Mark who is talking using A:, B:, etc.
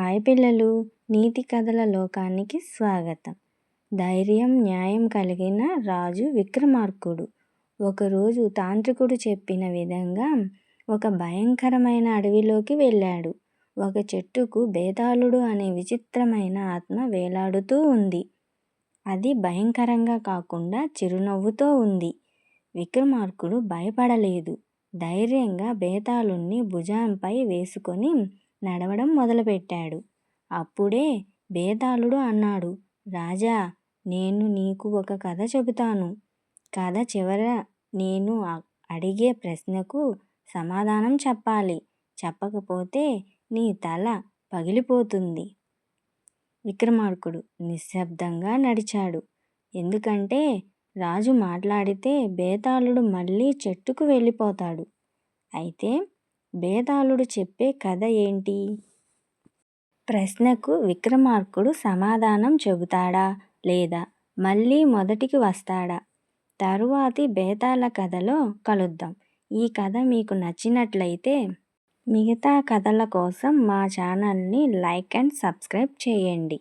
A: Hi పిల్లలు నీతి కథల లోకానికి స్వాగతం. ధైర్యం న్యాయం కలిగిన రాజు విక్రమార్కుడు. ఒకరోజు తాంత్రికుడు చెప్పిన విధంగా ఒక భయంకరమైన అడవిలోకి వెళ్ళాడు. ఒక చెట్టుకు బేతాళుడు అనే విచిత్రమైన ఆత్మ వేలాడుతూ ఉంది. అది భయంకరంగా కాకుండా చిరునవ్వుతో ఉంది. విక్రమార్కుడు భయపడలేదు. ధైర్యంగా బేతాళుణ్ణి భుజంపై వేసుకొని నడవడం మొదలుపెట్టాడు. అప్పుడే బేతాళుడు అన్నాడు రాజా నేను నీకు ఒక కథ చెబుతాను. కథ చివర నేను అడిగే ప్రశ్నకు సమాధానం చెప్పాలి. చెప్పకపోతే నీ తల పగిలిపోతుంది విక్రమార్కుడు నిశ్శబ్దంగా నడిచాడు. ఎందుకంటే రాజు మాట్లాడితే బేతాళుడు మళ్ళీ చెట్టుకు వెళ్ళిపోతాడు. అయితే బేతాళుడు చెప్పే కథ ఏంటి? ప్రశ్నకు విక్రమార్కుడు సమాధానం చెబుతాడా లేదా? మళ్ళీ మొదటికి వస్తాడా? తరువాతి బేతాళ కథలో కలుద్దాం. ఈ కథ మీకు నచ్చినట్లయితే మిగతా కథల కోసం మా ఛానల్ని లైక్ అండ్ సబ్స్క్రైబ్ చేయండి.